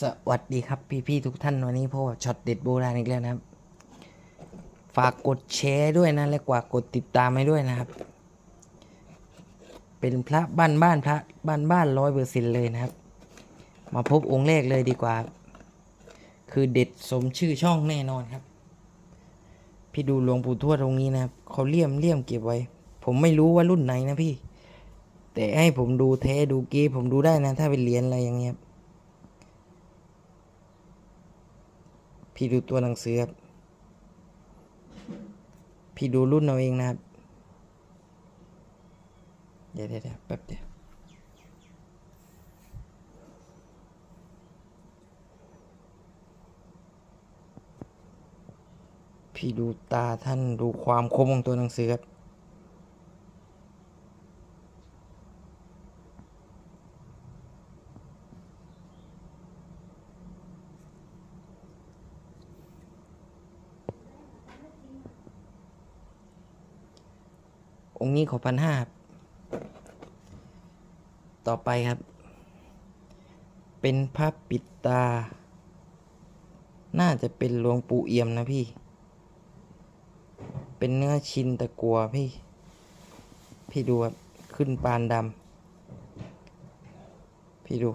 สวัสดีครับพี่ๆทุกท่านวันนี้พบกับช็อตเด็ดโบราณอีกแล้วนะครับ ฝากกดแชร์ด้วยนะและกว่ากดติดตามให้ด้วยนะครับ เป็นพระบ้านบ้านพระบ้านบ้านร้อยเปอร์เซ็นเลยนะครับ มาพบองค์แรกเลยดีกว่า คือเด็ดสมชื่อช่องแน่นอนครับ พี่ดูหลวงปู่ทวดตรงนี้นะครับเขาเลี่ยมเลี่ยมเก็บไว้ ผมไม่รู้ว่ารุ่นไหนนะพี่ แต่ให้ผมดูแท้ดูเกีผมดูได้นะ ถ้าเป็นเหรียญอะไรอย่างเงี้ยครับ พี่ดูตัวหนังสือครับ พี่ดูรุ่นเอาเองนะครับเดี๋ยวเดี๋ยวเดี๋ยวแป๊บเดียวพี่ดูตาท่านดูความคมของตัวหนังสือครับ องค์นี้ขอพันห้าต่อไปครับ เป็นพระปิดตา น่าจะเป็นหลวงปู่เอี่ยมนะพี่ เป็นเนื้อชินตะกัวพี่ พี่ดูครับขึ้นปานดำพี่ดู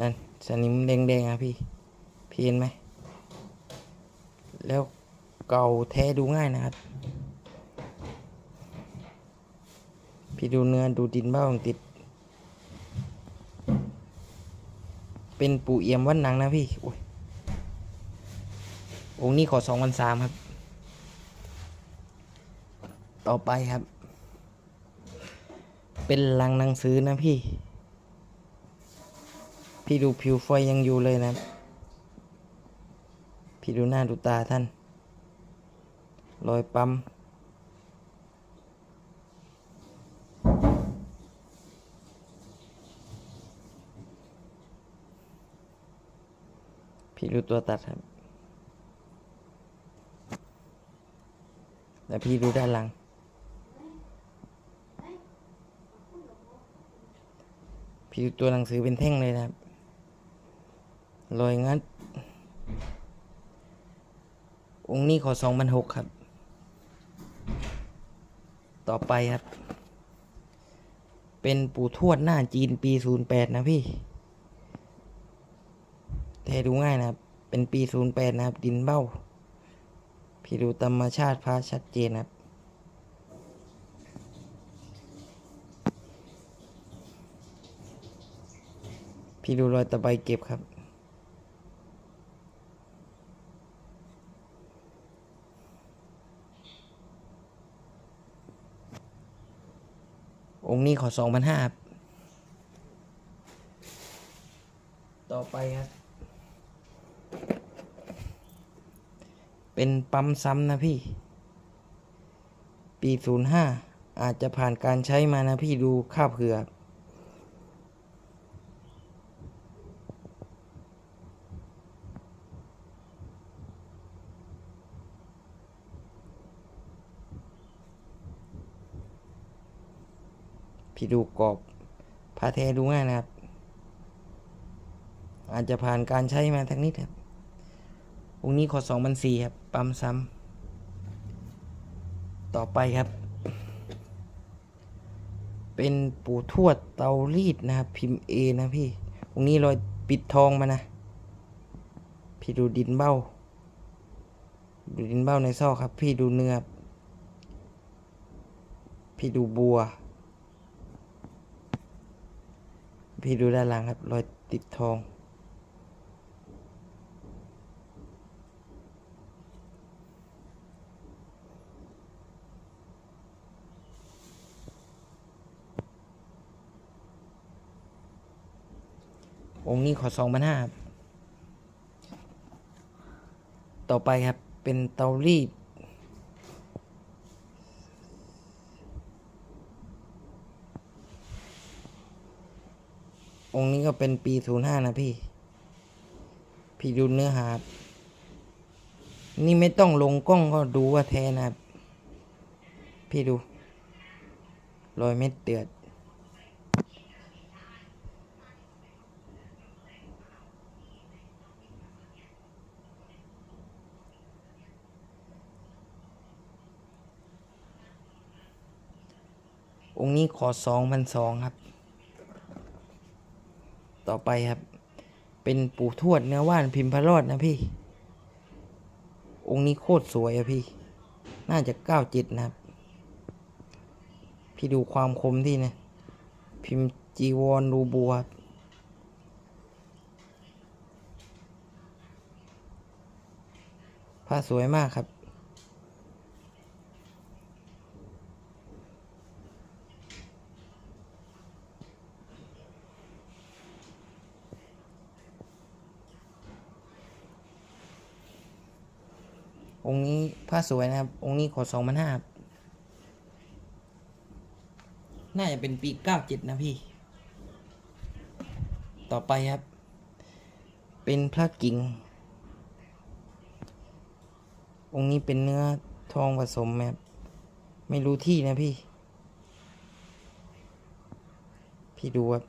นั่นสนิมแดงๆอะพี่พี่เห็นไหม แล้วเก่าแท้ดูง่ายนะครับ พี่ดูเนื้อดูดินบ้างติด เป็นปู่เอี่ยมวัดหนังนะพี่โอ้ยองค์นี้ขอสองพันสามครับ ต่อไปครับ เป็นลังหนังสือนะพี่ พี่ดูผิวไฟยังอยู่เลยนะ พี่ดูหน้าดูตาท่าน รอยปั๊ม พี่ดูตัวตัดครับ แล้วพี่ดูด้านหลัง พี่ดูตัวหนังสือเป็นแท่งเลยนะครับรอยงัด องค์นี้ขอสองพันหกครับ ต่อไปครับ เป็นปู่ทวดหน้าจีนปีศูนย์แปดนะพี่ แท้ดูง่ายนะครับ เป็นปี 08 นะครับ ดินเบ้า พี่ดูธรรมชาติพระชัดเจนครับ พี่ดูรอยตะไบเก็บครับองค์นี้ขอสองพันห้าครับต่อไปครับ เป็นปั๊มซ้ำนะพี่ ปี05อาจจะผ่านการใช้มานะพี่ดูค่าบเผือกพี่ดูกรอบพาแท้ดูง่ายนะครับ อาจจะผ่านการใช้มาทั้งนิดครับองนี้ขอสองพันสี่ครับ ปั๊มซ้ำต่อไปครับ เป็นปู่ทวดเตารีดนะครับ พิมพ์เอนะพี่องนี้รอยปิดทองมานะ พี่ดูดินเบ้า ดูดินเบ้าในซอกครับ พี่ดูเนื้อพี่ดูบัว พี่ดูด้านหลังครับ รอยติดทอง องค์นี้ขอสองพันห้าต่อไปครับ เป็นเตารีดองค์นี้ก็เป็นปีศูนย์ห้านะพี่ พี่ดูเนื้อหาครับนี่ไม่ต้องลงกล้องก็ดูว่าแท้นะครับ พี่ดู รอยเม็ดเดือด องค์นี้ขอสองพันสองครับ ต่อไปครับ เป็นปู่ทวดเนื้อว่านพิมพ์พระรอดนะพี่ องค์นี้โคตรสวยอะพี่ น่าจะเก้าจิตนะครับ พี่ดูความคมที่นะ พิมพ์จีวรรูบัวผ้าสวยมากครับ องค์นี้ผ้าสวยนะครับ องค์นี้ขอสองพันห้าน่าจะเป็นปีเก้าเจ็ดนะพี่ ต่อไปครับ เป็นพระกิ่ง องค์นี้เป็นเนื้อทองผสมแบบไม่รู้ที่นะพี่ พี่ดูครับ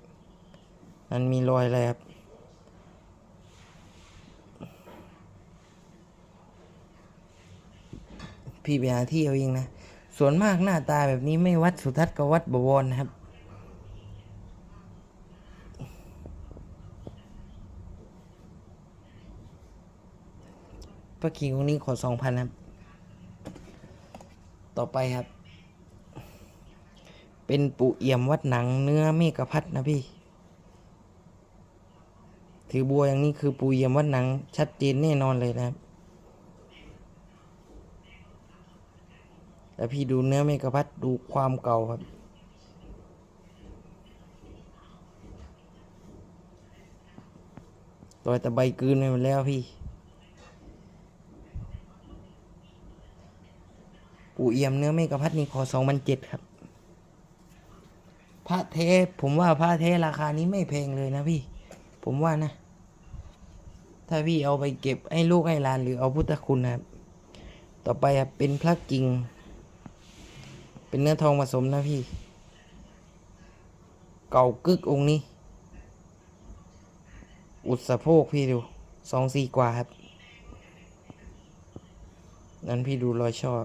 มันมีรอยอะไรครับ พี่ไปหาที่เอาเองนะ ส่วนมากหน้าตาแบบนี้ไม่วัดสุทัศน์กับวัดบวรนะครับพระกิ่งองนี้ขอสองพันครับ ต่อไปครับ เป็นปูเอี่ยมวัดหนังเนื้อเมกพัดนะพี่ถือบัวอย่างนี้คือปูเอี่ยมวัดหนังชัดเจนแน่นอนเลยนะครับ แล้วพี่ดูเนื้อเมกะพัดดูความเก่าครับรอยตะไบกืนไปหมดแล้วพี่ ปู่เอี่ยมเนื้อเมกะพัดนี่ขอสองพันเจ็ดครับ พระเทผมว่าพระเทราคานี้ไม่แพงเลยนะพี่ ผมว่านะ ถ้าพี่เอาไปเก็บให้ลูกให้หลานหรือเอาพุทธคุณนะครับ ต่อไปครับเป็นพระกิ่ง เป็นเนื้อทองผสมนะพี่ เก่ากึกองค์นี้ อุดสะโพกพี่ดูสองสี่กว่าครับ นั้นพี่ดูรอยชอบ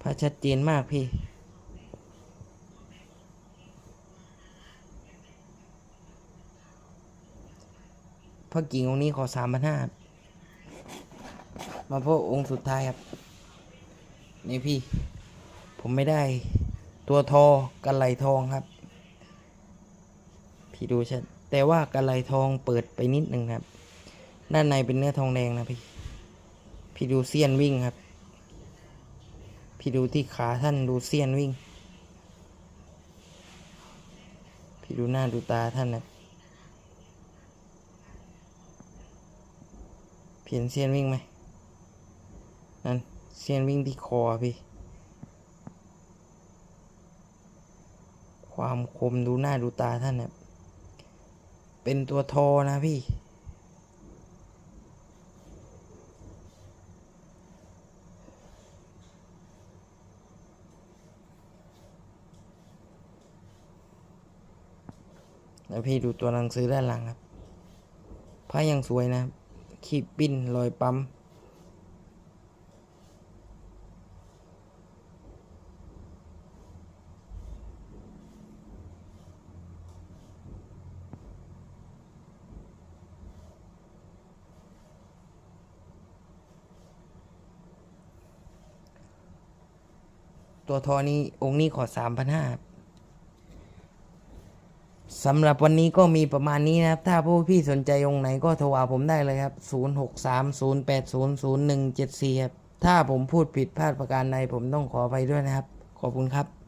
พระชัดเจนมากพี่พระกิ่งองค์นี้ขอสามพันห้า มาพบองค์สุดท้ายครับ นี่พี่ ผมไม่ได้ ตัวทอกันไหลทองครับ พี่ดูชัดแต่ว่ากันไหลทองเปิดไปนิดหนึ่งครับ ด้านในเป็นเนื้อทองแดงนะพี่ พี่ดูเสี้ยนวิ่งครับ พี่ดูที่ขาท่านดูเสี้ยนวิ่ง พี่ดูหน้าดูตาท่านนะเพียนเสี้ยนวิ่งไหม นั่นเสียนวิ่งที่คอพี่ ความคมดูหน้าดูตาท่านเนี่ยเป็นตัวทอนะพี่ แล้วพี่ดูตัวหนังสือด้านหลังครับผ้ายังสวยนะ ขีบปิ้นรอยปั๊ม ตัวทอนี้องค์นี้ขอสามพันห้าสำหรับวันนี้ก็มีประมาณนี้นะครับ ถ้าผู้พี่สนใจองค์ไหนก็โทรหาผมได้เลยครับ 0 6 3 0 8 0 0 1 7 4 ครับ ถ้าผมพูดผิดพลาดประการใดผมต้องขอไปด้วยนะครับ ขอบคุณครับ